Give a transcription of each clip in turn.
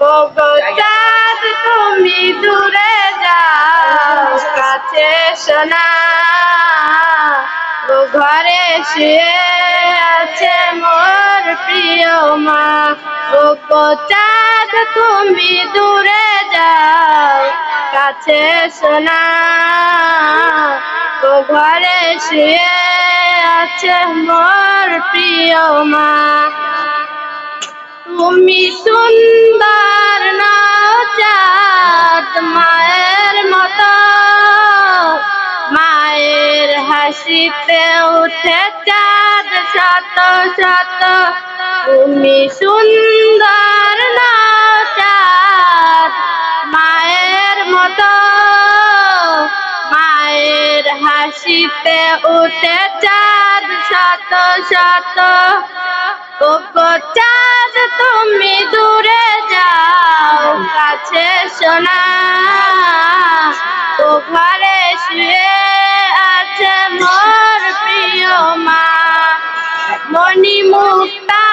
ও চাঁদ তুমি দূরে যাও, কাছে সোনা ও ঘরে শুয়ে আছে মোর প্রিয় মা। ও চাঁদ তুমি দূরে যাও, কাছে সোনা ও ঘরে শুয়ে আছে মোর প্রিয় মা। তুমি সুন্দর নাচাত মায়ের মতো। মায়ের হাসিতে উঠে চাঁদ শত শত। তুমি সুন্দর নাচাত মায়ের মতো। মায়ের হাসিতে উঠে চাঁদ শত শত। চাঁদ তুমি দূরে যাও, কাছে সোনা ঘরে শুয়ে আছে মোর প্রিয় মা। মণি মুক্তা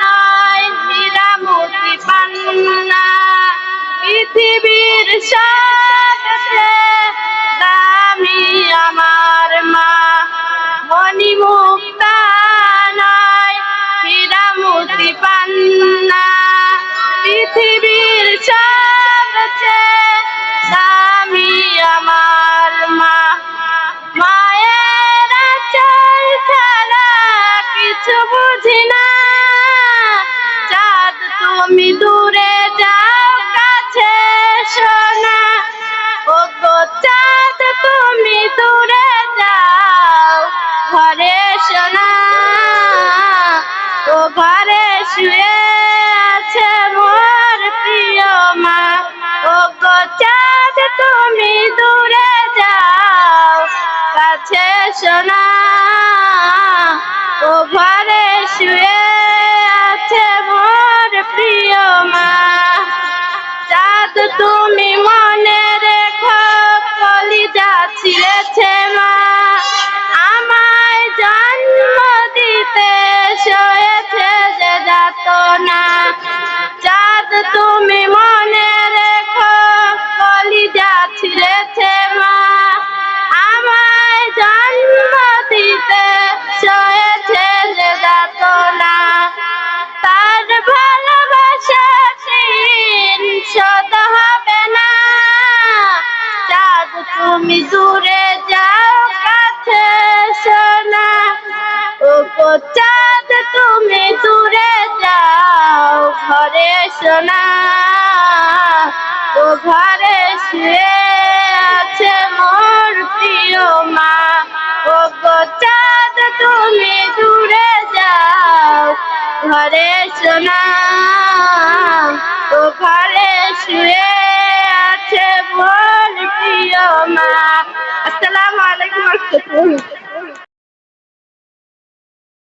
নয় হীরা মতি পান্না। পৃথিবীর সবচেয়ে তুমি দূরে যাও কাছে, সোনা। ও চাঁদ, তুমি দূরে যাও। ঘরে সোনা, ও ঘরে শুয়ে তুমি দূরে যাও কাছে সোনা। ও তুমি দূরে যাও ঘরে সোনা। ও ঘরে শুয়ে আছে মোর প্রিয় মা। ও চাঁদ, তুমি দূরে যাও ঘরে সোনা। ও ঘরে শুয়ে আছে মোর প্রিয় মা। আসসালামু আলাইকুম।